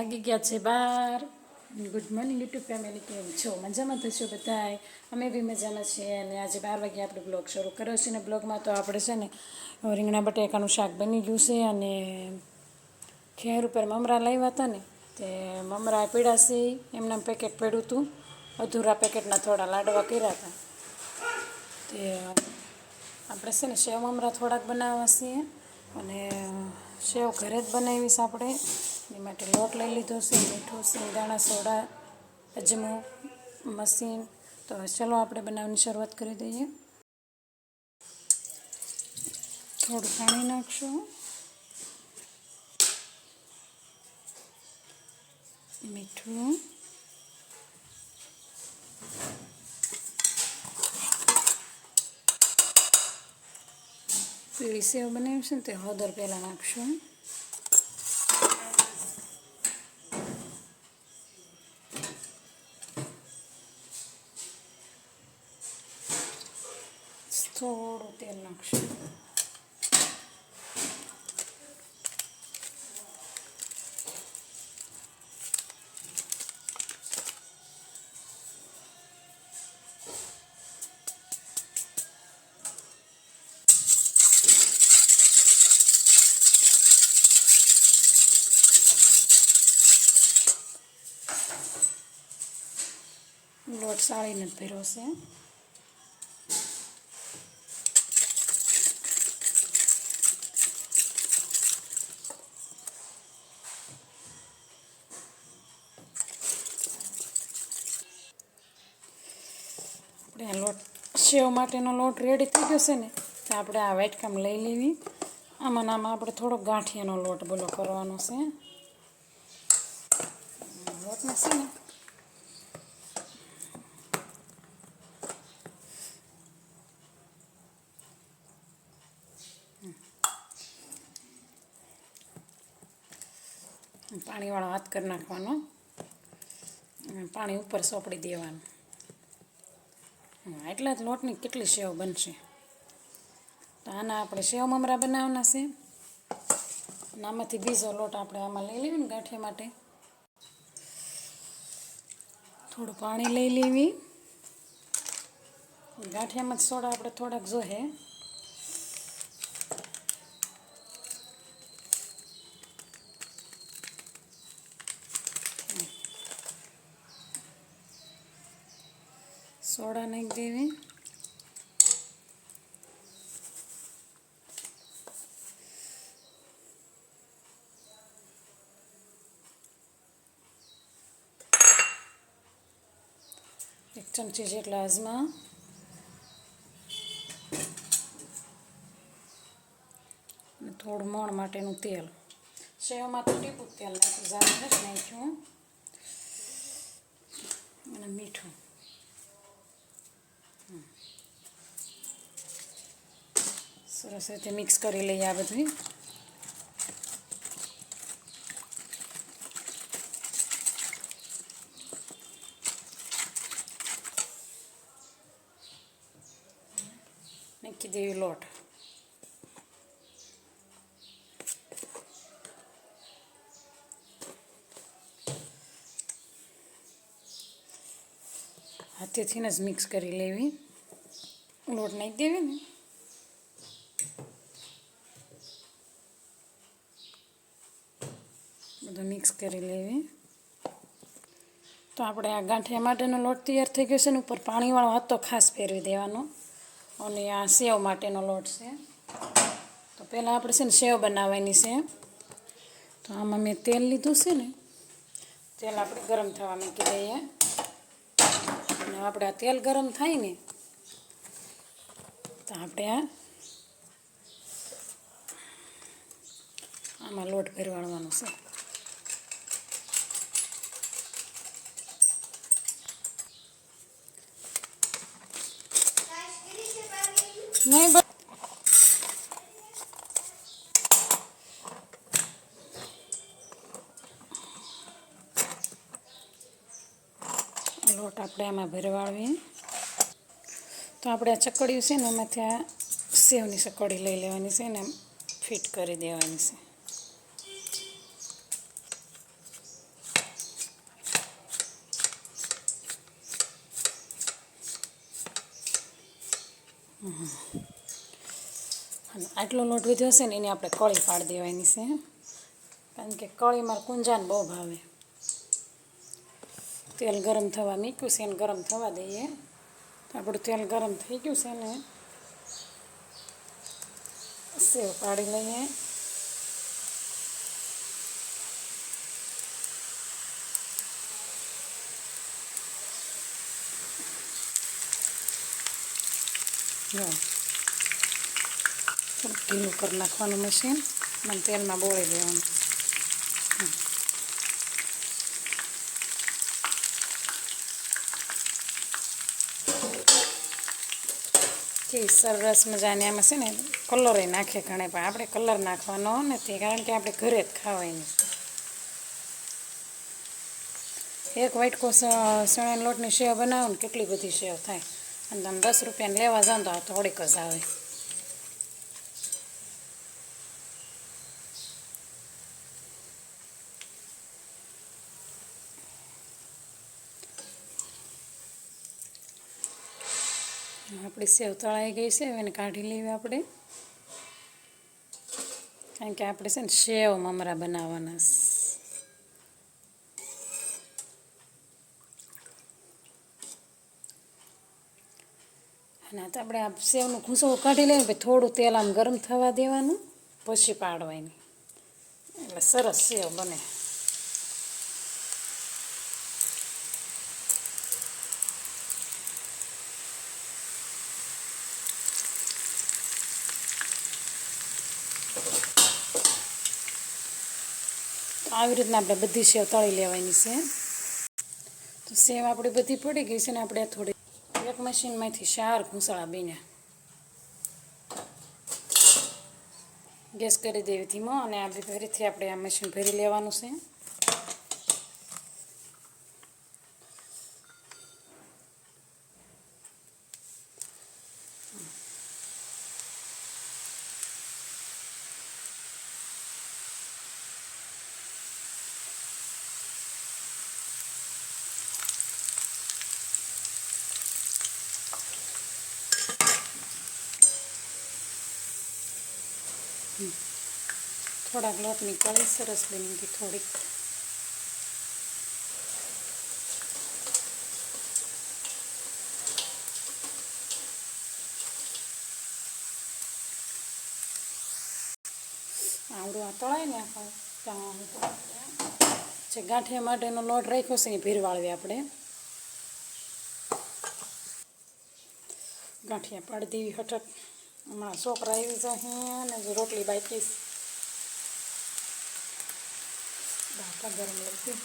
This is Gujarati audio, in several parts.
વાગી ગયા છે બાર. ગુડ મોર્નિંગ યુટ્યુબ ફેમિલી કેમ છો? મજામાં થશો બધાય? અમે બી મજામાં છીએ અને આજે બાર વાગે આપણે બ્લોગ શરૂ કર્યો છે ને બ્લોગમાં તો આપણે છે ને રીંગણા બટેકાનું શાક બની ગયું છે અને ખેર ઉપર મમરા લાવ્યા હતા ને, તે મમરા પીડાશે એમના પેકેટ પડ્યું હતું. અધૂરા પેકેટના થોડા લાડવા કર્યા હતા. તે, આપણે છે ને સેવ મમરા થોડાક બનાવવા છીએ અને સેવ ઘરે જ બનાવીશ આપણે. એ માટે લોટ લઈ લીધો છે, મીઠું સિંગદાણા સોડા, અજમો મસીન તો હવે ચલો આપણે બનાવવાની શરૂઆત કરી દઈએ. થોડું પાણી નાખશું. મીઠું. પીળી સેવ બનાવ્યું છે ને તે હળદર પહેલાં નાખશું. થોડું તેલ નાખશું. લોટ સાળીને જ ભર્યો આપણે આ લોટ સેવ માટેનો લોટ રેડી થઈ ગયો છે ને, તો આપણે આ વાટકામ લઈ લેવી. આમાં આમાં આપણે થોડોક ગાંઠિયાનો લોટ બોલો કરવાનો છે. લોટને છે ને પાણીવાળો હાથ કરી નાખવાનો. પાણી ઉપર સોપડી દેવાનું. એટલા જ લોટની કેટલી સેવ બનશે? તો આના આપણે સેવ મમરા બનાવવાના છે. અને આમાંથી બીજો લોટ આપણે આમાં લઈ લેવી ને ગાંઠિયા માટે. થોડું પાણી લઈ લેવી. ગાંઠિયામાં જ સોડા આપણે થોડાક જોહે. નાખી એક ચમચી જેટલા અજમા થોડું મોણ માટેનું તેલ. સેવમાં તો ટીપું તેલ નાખ્યું જાડું જ નાખ્યું. અને મીઠું. સરસ રીતે મિક્સ કરી લઈએ આ બધું. નાખી દેવી લોટ. હાથેથી જ મિક્સ કરી લેવી. લોટ નાખી દેવી ને. બધું મિક્સ કરી લેવી. તો આપણે આ ગાંઠિયા માટેનો લોટ તૈયાર થઈ ગયો છે ને, ઉપર પાણીવાળો હાથ ખાસ ફેરવી દેવાનો. અને આ સેવ માટેનો લોટ છે. તો પહેલાં આપણે છે ને સેવ બનાવવાની છે. તો આમાં મેં તેલ લીધું છે ને, તેલ આપણે ગરમ થવા મૂકી દઈએ. અને આપણે આ તેલ ગરમ થાય ને, તો આપણે આ આમાં લોટ ભરવાડવાનો છે. નહીં લોટ આપણે એમાં ભરવાડવી તો આપણે આ ચકડીયું છે ને, એમાંથી આ સેવની સકડી લઈ લેવાની છે ને ફિટ કરી દેવાની છે. અને આટલો લોટ વધ્યો છે ને એને આપણે કળી પાડી દેવાની છે. કારણ કે કળીમાં કુંજાને બહુ ભાવે. તેલ ગરમ થવા મૂક્યું છે એને ગરમ થવા દઈએ. આપણું તેલ ગરમ થઈ ગયું છે ને, સેવ પાડી લઈએ. જો. ઢીલું કરી નાખવાનું મશીન અને તેલમાં બોળી દેવાનું. કેવી સરસ મજાની આમાં છે ને કલર નાખે ઘણે, પણ આપણે કલર નાખવાનો નથી, કારણ કે આપણે ઘરે જ ખાવાની એક વાટકો સણાના લોટની સેવ બનાવો ને કેટલી બધી સેવ થાય. અને તમે દસ રૂપિયાને લેવા જાઓ તો આ થોડીક જ આવે આપણી સેવ તળાઈ ગઈ છે એને કાઢી લેવી આપણે કારણ કે આપણે છે ને સેવ મમરા બનાવવાના છે. અને આપણે આ સેવનું ઘૂંસળું કાઢી લઈએ પછી થોડું તેલ આમ ગરમ થવા દેવાનું, પછી પાડવાની. એટલે સરસ સેવ બને. આવી રીતના આપણે બધી સેવ તળી લેવાની છે. તો સેવ આપણી બધી પડી ગઈ છે ને આપણે થોડી મશીનમાંથી ચાર ઘૂંસળા બીને ગેસ કરી દેવી ધીમો અને આ ફરીથી આપણે આ મશીન ભરી લેવાનું છે થોડાક લોટની કળી સરસ બની ગઈ થોડીક. આવડું આ તળાય ને આપણે જે ગાંઠિયા માટેનો લોટ રાખ્યો છે એ ભીરવાળવી આપણે. ગાંઠિયા પાડી દેવી હઠક હમણાં છોકરા આવી ને અને રોટલી બાકી ભાકા ગરમ લાગતી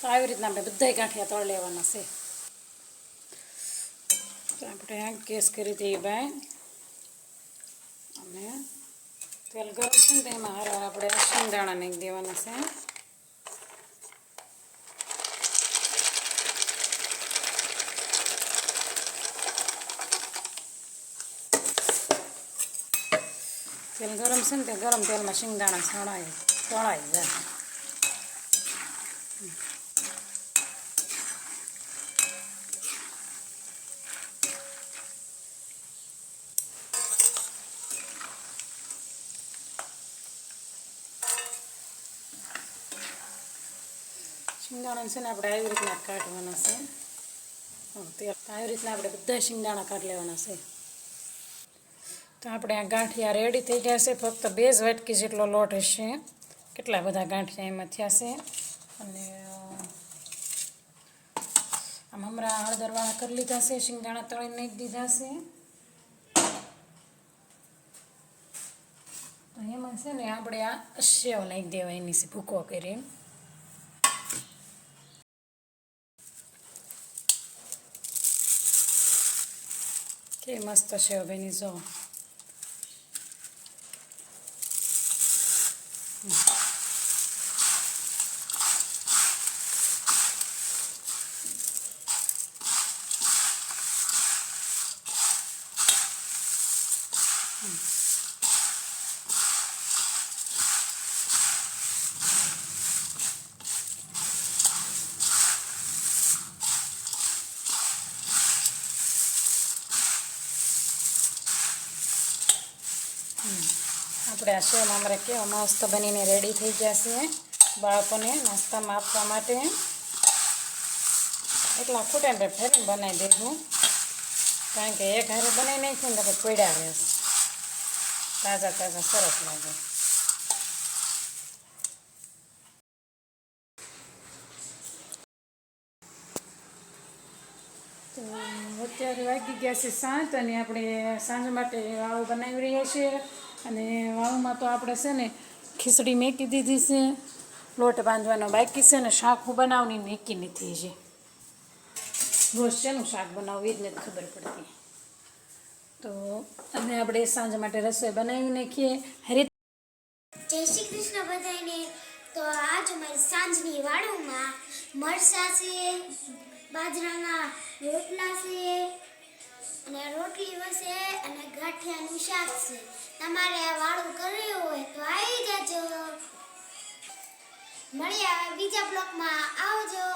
તો આવી રીતના આપણે બધાય ગાંઠિયા તળ લેવાના છે. આપણે ગેસ કરી દઈએ ભાઈ. અને તેલ ગરમ છે ને તેમાં હાર આપણે શિંગદાણા નાખી દેવાના છે. તેલ ગરમ છે ને તે ગરમ તેલમાં શિંગદાણા છણાય તળાઈ જાય. શિંગદાણા છે ને આપણે આવી રીતના કાઢવાના છે. આવી રીતના આપણે બધા શિંગદાણા કાઢી લેવાના છે. તો આપણે આ ગાંઠિયા રેડી થઈ ગયા છે. ફક્ત બે જ વાટકી જેટલો લોટ હશે. કેટલા બધા ગાંઠિયા એમાં થયા છે? અને આમ હમણાં હળદરવાળા કરી લીધા છે. શિંગદાણા તળી નાખી દીધા છે. તો એમાં છે ને આપણે આ સેવ નાખી દેવા એની છે ભૂકો કરીને કે મસ્ત સેવ બની જો સેવ અમારે મસ્ત બનીને રેડી થઈ જશે. બાળકોને નાસ્તામાં આપવા માટે એટલા ખૂટે ને ફેરીને બનાવી દઈશું કારણ કે એક હારે બનાવી નાખ્યું ને તો પીડા રહેશે તાજા તાજા સરસ લાગે. અત્યારે વાગી ગયા છે સાત અને આપણે સાંજ માટે આવું બનાવી રહ્યા છીએ. અને વાવમાં તો આપણે છે ને ખીચડી મેકી દીધી છે, લોટ બાંધવાનો બાકી છે ને શાક બનાવવાની મેકી નથી છે. રોજ શેનું શાક બનાવવું એ જ નથી ખબર પડતી. તો અને આપણે સાંજ માટે રસોઈ બનાવી નાખીએ. હરી જય શ્રી કૃષ્ણ બધાને તો આજ અમારી સાંજની વાળુમાં મરસા છે, બાજરાના રોટલા છે અને રોટલી હશે અને ગાંઠિયાનું શાક છે. તમારે આ વાળું કર્યું હોય તો આવી જજો. મળ્યા બીજા બ્લોકમાં. આવજો.